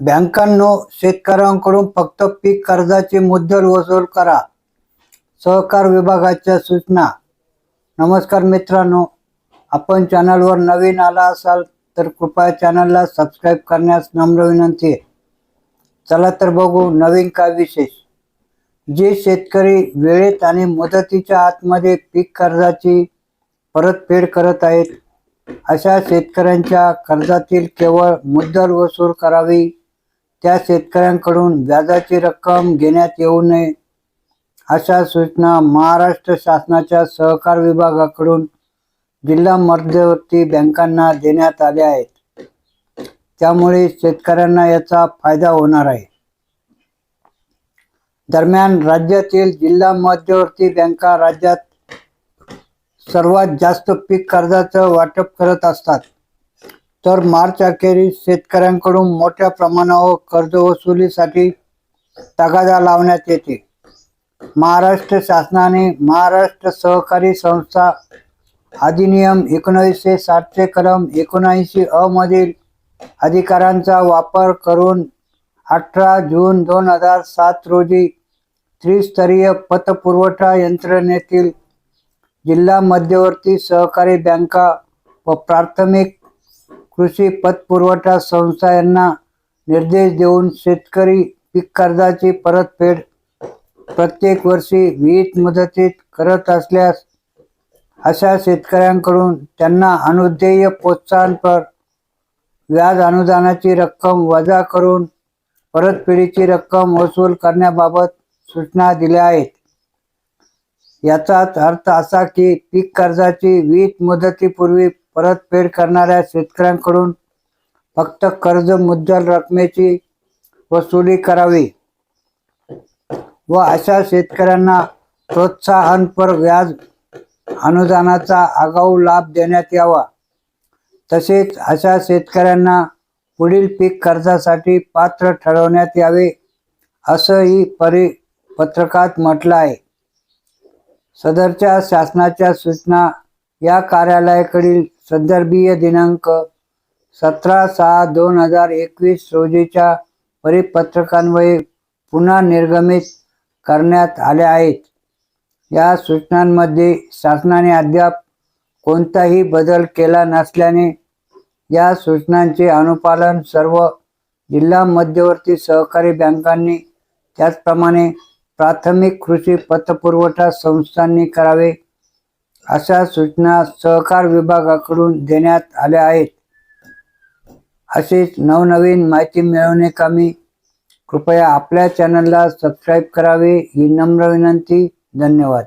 बँकांनो शेतकऱ्यांकडून फक्त पीक कर्जाची मुद्दल वसूल करा. सहकार विभागाच्या सूचना. नमस्कार मित्रांनो आपण चॅनलवर नवीन आला असाल तर कृपया चॅनलला सबस्क्राईब करण्यास नम्र विनंती आहे. चला तर बघू नवीन काय विशेष. जे शेतकरी वेळेत आणि मुदतीच्या आतमध्ये पीक कर्जाची परतफेड करत आहेत अशा शेतकऱ्यांच्या कर्जातील केवळ मुद्दल वसूल करावी त्या शेतकऱ्यांकडून व्याजाची रक्कम घेण्यात येऊ नये अशा सूचना महाराष्ट्र शासनाच्या सहकार विभागाकडून जिल्हा मध्यवर्ती बँकांना देण्यात आल्या आहेत. त्यामुळे शेतकऱ्यांना याचा फायदा होणार आहे. दरम्यान राज्यातील जिल्हा मध्यवर्ती बँका राज्यात सर्वात जास्त पीक कर्जाचं वाटप करत असतात. तर मार्च अखेरीस शेतकऱ्यांकडून मोठ्या प्रमाणावर कर्ज वसुलीसाठी तगादा लावण्यात येते. महाराष्ट्र शासनाने महाराष्ट्र सहकारी संस्था अधिनियम एकोणीसशे साठचे कलम एकोणऐंशी अ मधील अधिकारांचा वापर करून अठरा जून दोन हजार सात रोजी त्रिस्तरीय पतपुरवठा यंत्रणेतील जिल्हा मध्यवर्ती सहकारी बँका व प्राथमिक कृषी पतपुरवठा संस्था यांना निर्देश देऊन शेतकरी पीक कर्जाची परतफेड प्रत्येक वर्षी विहित मुदतीत करत असल्यास अशा शेतकऱ्यांकडून त्यांना अनुदेय प्रोत्साहनपर व्याज अनुदानाची रक्कम वजा करून परतफेडीची रक्कम वसूल करण्याबाबत सूचना दिल्या आहेत. याचाच अर्थ असा की पीक कर्जाची वीज मुदतीपूर्वी परतफेड करणाऱ्या शेतकऱ्यांकडून फक्त कर्ज मुद्दल रकमेची वसुली करावी व अशा शेतकऱ्यांना प्रोत्साहनपर व्याज अनुदानाचा आगाऊ लाभ देण्यात यावा. तसेच अशा शेतकऱ्यांना पुढील पीक कर्जासाठी पात्र ठरवण्यात यावे असंही परिपत्रकात म्हटलं आहे. सदरच्या शासनाच्या सूचना या कार्यालयाकडील संदर्भीय दिनांक सतरा सहा दोन हजार एकवीस रोजीच्या परिपत्रकान्वये पुन्हा निर्गमित करण्यात आल्या आहेत. या सूचनांमध्ये शासनाने अद्याप कोणताही बदल केला नसल्याने या सूचनांचे अनुपालन सर्व जिल्हा मध्यवर्ती सहकारी बँकांनी त्याचप्रमाणे प्राथमिक कृषी पतपुरवठा संस्थांनी करावे. अशा सूचना सहकार विभागाकडून देण्यात आल्या आहेत. अशीच नवनवीन माहिती मिळवणे कामी कृपया आपल्या चॅनलला सबस्क्राईब करावे ही नम्र विनंती. धन्यवाद.